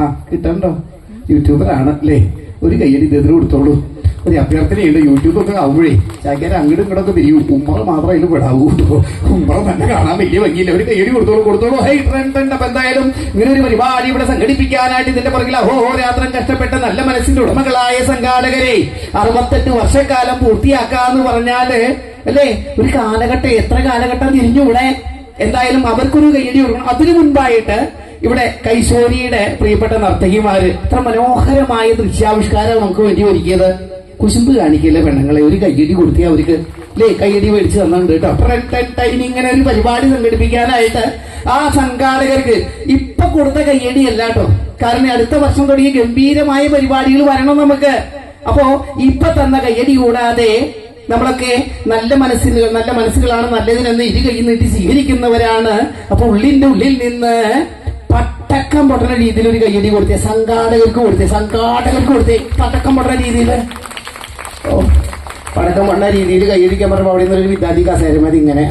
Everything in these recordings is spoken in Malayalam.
ആ കിട്ടണ്ടോ? യൂട്യൂബറാണ് അല്ലേ? ഒരു കയ്യടി ഇദ്ദേഹത്തിന് കൊടുത്തോളൂ. ഒരു അഭ്യർത്ഥനയുണ്ട് യൂട്യൂബ് ഒക്കെ ആവുമ്പോഴേ ചാക്കാരെ അങ്ങോട്ടും ഇങ്ങോട്ടൊക്കെ തിരിയും. ഉമ്മറ മാത്രമേ അതിൽ വിടാവൂ ഉമ്മറ തന്നെ കാണാൻ വലിയ ഭംഗിയില്ല. ഒരു കയ്യടി കൊടുത്തോളൂ കൊടുത്തോളൂ. ഹൈ ട്രെൻഡ് അപ്പൊ എന്തായാലും ഇങ്ങനെ ഒരു പരിപാടി ഇവിടെ സംഘടിപ്പിക്കാനായിട്ട് ഇതിന്റെ പുറകിൽ അഹോരാത്രം കഷ്ടപ്പെട്ട നല്ല മനസ്സിന്റെ ഉടമകളായ സംഘാടകരെ അറുപത്തെട്ട് വർഷക്കാലം പൂർത്തിയാക്കാന്ന് പറഞ്ഞാൽ അല്ലേ? ഒരു കാലഘട്ടം എത്ര കാലഘട്ടം തിരിഞ്ഞൂടെ എന്തായാലും അവർക്കൊരു കയ്യടി കൊടുക്കണം. അതിനു മുൻപായിട്ട് ഇവിടെ കൈശോരിയുടെ പ്രിയപ്പെട്ട നർത്തകിമാര് ഇത്ര മനോഹരമായ ദൃശ്യാവിഷ്കാരം നമുക്ക് വേണ്ടി ഒരുക്കിയത്. കുശുമ്പ് കാണിക്കില്ല പെണ്ണുങ്ങളെ? ഒരു കയ്യടി കൊടുത്തി അവർക്ക്. അല്ലേ കയ്യടി മേടിച്ച് തന്നിട്ടുണ്ട് കേട്ടോ. ടൈം ഇങ്ങനെ ഒരു പരിപാടി സംഘടിപ്പിക്കാനായിട്ട് ആ സംഘാടകർക്ക് ഇപ്പൊ കൊടുത്ത കയ്യടി അല്ല കേട്ടോ. കാരണം അടുത്ത വർഷം തുടങ്ങിയ ഗംഭീരമായ പരിപാടികൾ വരണം നമുക്ക്. അപ്പോ ഇപ്പൊ തന്ന കയ്യടി കൂടാതെ നമ്മളൊക്കെ നല്ല മനസ്സിന് നല്ല മനസ്സുകളാണ് നല്ലതിനെന്ന് ഇരു കൈ നീട്ടി സ്വീകരിക്കുന്നവരാണ്. അപ്പൊ ഉള്ളിന്റെ ഉള്ളിൽ നിന്ന് പട്ടക്കം പൊട്ടുന്ന രീതിയിൽ ഒരു കയ്യടി കൊടുത്തേ സംഘാടകർക്ക് കൊടുത്തേ സംഘാടകർക്ക് കൊടുത്തേ. പട്ടക്കം പൊട്ടുന്ന രീതിയിൽ. ഓ പടക്കം പൊട്ടുന്ന രീതിയിൽ കയ്യടിക്കാൻ പറഞ്ഞപ്പോൾ അവിടെ നിന്നൊരു വിദ്യാർത്ഥി കസേര മതി ഇങ്ങനെ.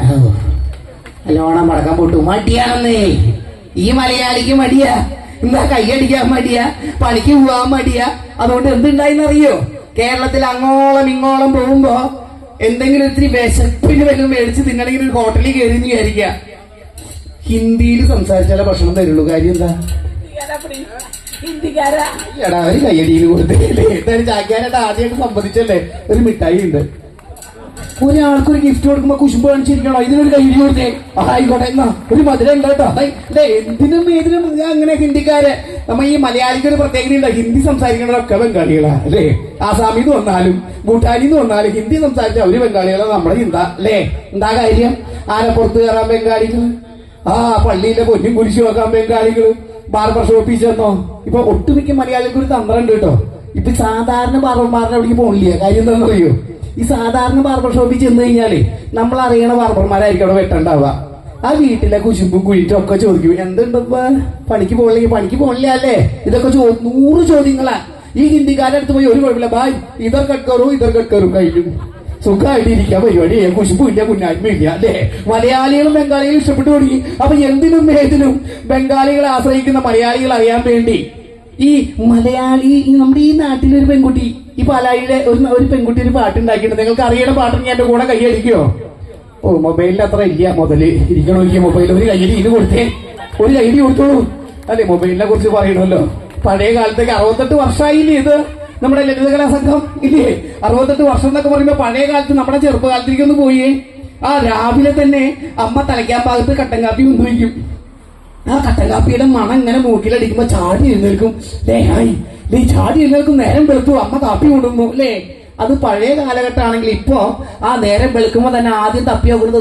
അല്ലോണം പടക്കം പൊട്ടു. മടിയാണെന്നേ. ഈ മലയാളിക്ക് മടിയാ. എന്താ കൈയടിക്കാൻ മടിയാ. പണിക്ക് പോവാൻ മടിയാ. അതുകൊണ്ട് എന്തുണ്ടായിന്നറിയോ? കേരളത്തിൽ അങ്ങോളം ഇങ്ങോളം പോകുമ്പോ എന്തെങ്കിലും ഇത്തിരി വിശപ്പിന് വല്ലതും മേടിച്ച് തിന്നണമെങ്കിൽ ഒരു ഹോട്ടലിൽ കയറി എന്ന് വിചാരിക്കുക. ഹിന്ദിയിൽ സംസാരിച്ചാലേ ഭക്ഷണം തരുള്ളൂ. കാര്യം എന്താ? എടാ ഒരു കയ്യടിയിൽ കൊടുത്തില്ലേ ചാക്കാനായിട്ട് ആദ്യമായിട്ട് സംബന്ധിച്ചല്ലേ? ഒരു മിഠായി ഉണ്ട്. ഒരാൾക്കൊരു ഗിഫ്റ്റ് കൊടുക്കുമ്പോ കുശുമ്പ് കാണിച്ചിരിക്കണോ? ഇതിനൊരു കയ്യടി കൊടുത്തേ. ആയിക്കോട്ടെ എന്നാ. ഒരു മധുരം ഉണ്ട് എന്തിനും ഏതിനും അങ്ങനെ ഹിന്ദിക്കാരെ. നമ്മ ഈ മലയാളിക്ക് ഒരു പ്രത്യേകത ഉണ്ട്. ഹിന്ദി സംസാരിക്കണതൊക്കെ ബംഗാളികളാ അല്ലേ? ആസാമിൽ നിന്ന് വന്നാലും ഭൂട്ടാനിൽ നിന്ന് വന്നാലും ഹിന്ദി സംസാരിച്ച അവർ ബംഗാളികളാ നമ്മുടെ ചിന്ത അല്ലേ? എന്താ കാര്യം? ആരെ പുറത്ത് കയറാൻ ബംഗാളികൾ ആ പള്ളിയിലെ പൊന്നും കുരിശു വെക്കാൻ ബംഗാളികൾ ബാർബർ ഷോപ്പിൽ ചെന്നോ. ഇപ്പൊ ഒട്ടുമിക്ക മലയാളികൾക്ക് ഒരു തന്ത്രം ഉണ്ട് കേട്ടോ. ഇപ്പൊ സാധാരണ ബാർബർമാരുടെ അവിടേക്ക് പോണില്ല? കാര്യം എന്താണെന്ന് അറിയോ ഈ സാധാരണ ബാർബർ ഷോപ്പിൽ ചെന്ന് കഴിഞ്ഞാലേ നമ്മൾ അറിയണ ബാർബർമാരായിരിക്കും അവിടെ വെട്ടണ്ടാവുക. ആ വീട്ടിലെ കുശുമ്പും കുഴിറ്റും ഒക്കെ ചോദിക്കും എന്തുണ്ടപ്പ പണിക്ക് പോകണില്ലെങ്കിൽ പണിക്ക് പോകണില്ല അല്ലേ? ഇതൊക്കെ ചോ നൂറ് ചോദ്യങ്ങളാ. ഈ ഹിന്ദിക്കാരുടെ അടുത്ത് പോയി ഒരു കുഴപ്പമില്ല. ബായ് ഇതർ കട്കറു ഇതർ കട്കറും കഴിഞ്ഞു സുഖമായിട്ട് ഇരിക്കാൻ പരിപാടി കുശുമ്പില്ല കുഞ്ഞായ്മയില്ല അല്ലേ? മലയാളികളും ബംഗാളികളും ഇഷ്ടപ്പെട്ടു തുടങ്ങി. അപ്പൊ എന്തിനും ഏതിനും ബംഗാളികളെ ആശ്രയിക്കുന്ന മലയാളികൾ അറിയാൻ വേണ്ടി ഈ മലയാളി നമ്മുടെ ഈ നാട്ടിലൊരു പെൺകുട്ടി ഈ പാലായിലെ ഒരു ഒരു പെൺകുട്ടി ഒരു പാട്ടുണ്ടാക്കിയിട്ടുണ്ട്. നിങ്ങൾക്ക് അറിയണ പാട്ടുണ്ടെങ്കിൽ എന്റെ കൂടെ കൈയടിക്കോ ഓ മൊബൈലിൽ അത്ര ഇല്ല. മുതൽ ഇരിക്കണമെങ്കിൽ മൊബൈലിൽ ഒരു കൈയടി ഇത് കൊടുത്തേ. ഒരു കൈയടി കൊടുത്തോളൂ. അല്ലെ മൊബൈലിനെ കുറിച്ച് പറയണമല്ലോ. പഴയ കാലത്തേക്ക് അറുപത്തെട്ട് വർഷമായില്ലേ ഇത്? നമ്മുടെ ലളിതകലാ സംഘം ഇല്ലേ? അറുപത്തെട്ട് വർഷം എന്നൊക്കെ പറയുമ്പോ പഴയ കാലത്ത് നമ്മുടെ ചെറുപ്പകാലത്തേക്ക് ഒന്ന് പോയേ. ആ രാവിലെ തന്നെ അമ്മ തലയ്ക്കാൻ ഭാഗത്ത് കട്ടൻ കാപ്പി കൊണ്ടുവയ്ക്കും ആ കട്ടൻ കാപ്പിയുടെ മണം ഇങ്ങനെ മൂക്കിലടിക്കുമ്പോ ചാടി എഴുന്നേൽക്കും. ഹായ് ദേ ചാടി എഴുന്നേൽക്കും നേരം വെളുത്തു. അമ്മ കാപ്പി കൊണ്ടുവന്നു അല്ലേ? അത് പഴയ കാലഘട്ടമാണെങ്കിൽ ഇപ്പോ ആ നേരം വെളുക്കുമ്പോ തന്നെ ആദ്യം തപ്പിയോ കൊണ്ട്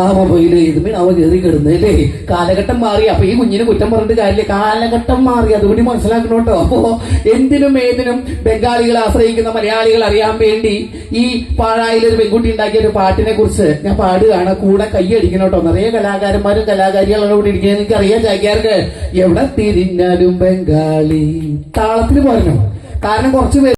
ആ മൊബൈൽ ഇത് അവ കയറി കിടന്നു അല്ലേ? കാലഘട്ടം മാറി. അപ്പൊ ഈ കുഞ്ഞിന് കുറ്റം പറഞ്ഞിട്ട് കാര്യമില്ല. കാലഘട്ടം മാറി. അതുകൂടി മനസ്സിലാക്കണം കേട്ടോ. അപ്പോ എന്തിനും ഏതിനും ബംഗാളികളെ ആശ്രയിക്കുന്ന മലയാളികൾ അറിയാൻ വേണ്ടി ഈ പാഴായിൽ ഒരു പെൺകുട്ടി ഉണ്ടാക്കിയ ഒരു പാട്ടിനെ കുറിച്ച് ഞാൻ പാടുകയാണ്. കൂടെ കൈയടിക്കണം കേട്ടോ. നിറയെ കലാകാരന്മാരും കലാകാരികളും ഇവിടെ ഇരിക്കുന്നത് എനിക്ക് അറിയാൻ ചാക്കിയാർക്ക് എവിടെ തിരിഞ്ഞാലും ബംഗാളി. താളത്തിന് പറഞ്ഞു കാരണം കുറച്ച്